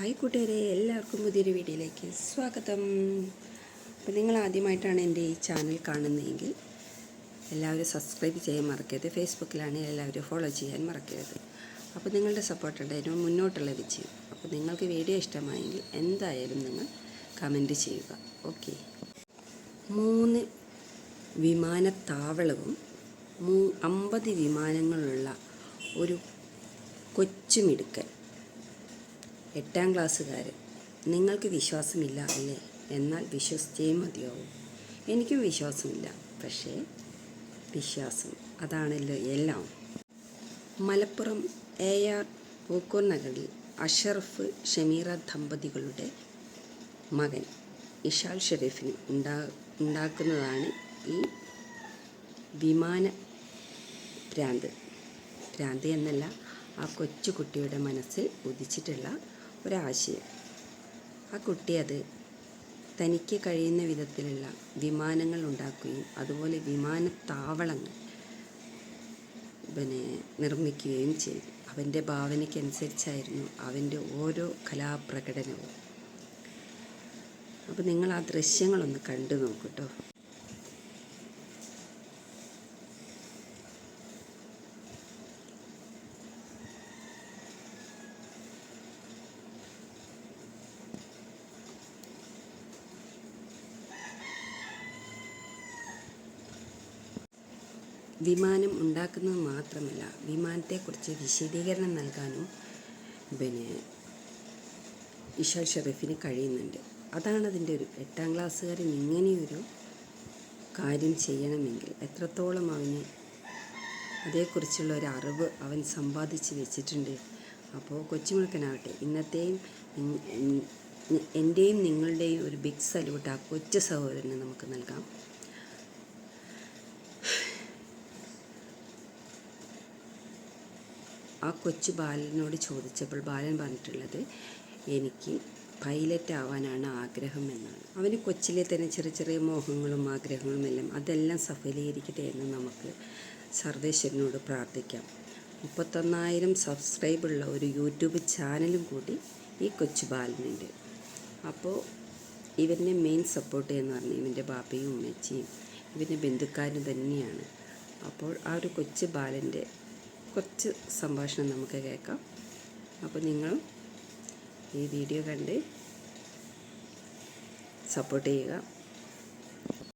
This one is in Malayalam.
ഹായ് കൂട്ടുകാരെ എല്ലാവർക്കും പുതിയൊരു വീഡിയോയിലേക്ക് സ്വാഗതം. അപ്പോൾ നിങ്ങൾ ആദ്യമായിട്ടാണ് എന്റെ ഈ ചാനൽ കാണുന്നതെങ്കിൽ എല്ലാവരും സബ്സ്ക്രൈബ് ചെയ്യാൻ മറക്കരുത്. ഫേസ്ബുക്കിലാണ് എല്ലാവരും ഫോളോ ചെയ്യാൻ മറക്കരുത്. അപ്പോൾ നിങ്ങളുടെ സപ്പോർട്ട് ഉണ്ടായിരുന്നു മുന്നോട്ടുള്ള വിജയം. അപ്പോൾ നിങ്ങൾക്ക് വീഡിയോ ഇഷ്ടമായെങ്കിൽ എന്തായാലും നിങ്ങൾ കമന്റ് ചെയ്യുക. ഓക്കെ. മൂന്ന് വിമാനത്താവളവും മൂ അമ്പത് വിമാനങ്ങളുള്ള ഒരു കൊച്ചുമിടുക്കൻ. എട്ടാം ക്ലാസ്സുകാരൻ. നിങ്ങൾക്ക് വിശ്വാസമില്ല അല്ലേ? എന്നാൽ വിശ്വസിച്ചേ മതിയാവും. എനിക്കും വിശ്വാസമില്ല. പക്ഷേ വിശ്വാസം. അതാണല്ലോ എല്ലാം. മലപ്പുറം എ ആർ പൂക്കോർ നഗറിൽ അഷറഫ് ഷമീറ ദമ്പതികളുടെ മകൻ ഇഷാൽ ഷെരീഫിന് ഉണ്ടാ ഉണ്ടാക്കുന്നതാണ് ഈ വിമാന ഭ്രാന്ത്. ഭ്രാന്ത് എന്നല്ല ആ കൊച്ചു കുട്ടിയുടെ മനസ്സിൽ ഉദിച്ചിട്ടുള്ള ഒരാശയം. ആ കുട്ടി അത് തനിക്ക് കഴിയുന്ന വിധത്തിലുള്ള വിമാനങ്ങൾ ഉണ്ടാക്കുകയും അതുപോലെ വിമാനത്താവളങ്ങൾ പിന്നെ നിർമ്മിക്കുകയും ചെയ്തു. അവന്റെ ഭാവനയ്ക്കനുസരിച്ചായിരുന്നു അവന്റെ ഓരോ കലാപ്രകടനവും. അപ്പോൾ നിങ്ങൾ ആ ദൃശ്യങ്ങളൊന്ന് കണ്ടു നോക്കൂട്ടോ വിമാനം ഉണ്ടാക്കുന്നത് മാത്രമല്ല വിമാനത്തെക്കുറിച്ച് വിശദീകരണം നൽകാനും പിന്നെ ഇഷാൽ ഷെറീഫിന് കഴിയുന്നുണ്ട്. അതാണ് അതിന്റെ ഒരു എട്ടാം ക്ലാസ്സുകാരൻ ഇങ്ങനെയൊരു കാര്യം ചെയ്യണമെങ്കിൽ എത്രത്തോളം അവന് അതേക്കുറിച്ചുള്ള ഒരു അറിവ് അവൻ സമ്പാദിച്ച് വെച്ചിട്ടുണ്ട്. അപ്പോൾ കൊച്ചുമുളക്കനാവട്ടെ ഇന്നത്തെയും എന്റെയും നിങ്ങളുടെയും ഒരു ബിഗ് സല്യൂട്ട് ആ കൊച്ചു സഹോദരന് നമുക്ക് നൽകാം. ആ കൊച്ചു ബാലനോട് ചോദിച്ചപ്പോൾ ബാലൻ പറഞ്ഞിട്ടുള്ളത് എനിക്ക് പൈലറ്റ് ആവാനാണ് ആഗ്രഹം എന്നാണ്. അവന് കൊച്ചിലെ തന്നെ ചെറിയ ചെറിയ മോഹങ്ങളും ആഗ്രഹങ്ങളും എല്ലാം അതെല്ലാം സഫലീകരിക്കട്ടെ എന്ന് നമുക്ക് സർവേശ്വരനോട് പ്രാർത്ഥിക്കാം. മുപ്പത്തൊന്നായിരം സബ്സ്ക്രൈബുള്ള ഒരു യൂട്യൂബ് ചാനലും കൂടി ഈ കൊച്ചു ബാലനുണ്ട്. അപ്പോൾ ഇവന്റെ മെയിൻ സപ്പോർട്ട് എന്ന് പറഞ്ഞാൽ ഇവന്റെ ബാപ്പയും ഉമ്മച്ചിയും ഇവന്റെ ബന്ധുക്കാരും തന്നെയാണ്. അപ്പോൾ ആ ഒരു കൊച്ചു ബാലന്റെ കുറച്ച് സംഭാഷണം നമുക്ക് കേൾക്കാം. അപ്പോൾ നിങ്ങളും ഈ വീഡിയോ കണ്ട് സപ്പോർട്ട് ചെയ്യുക.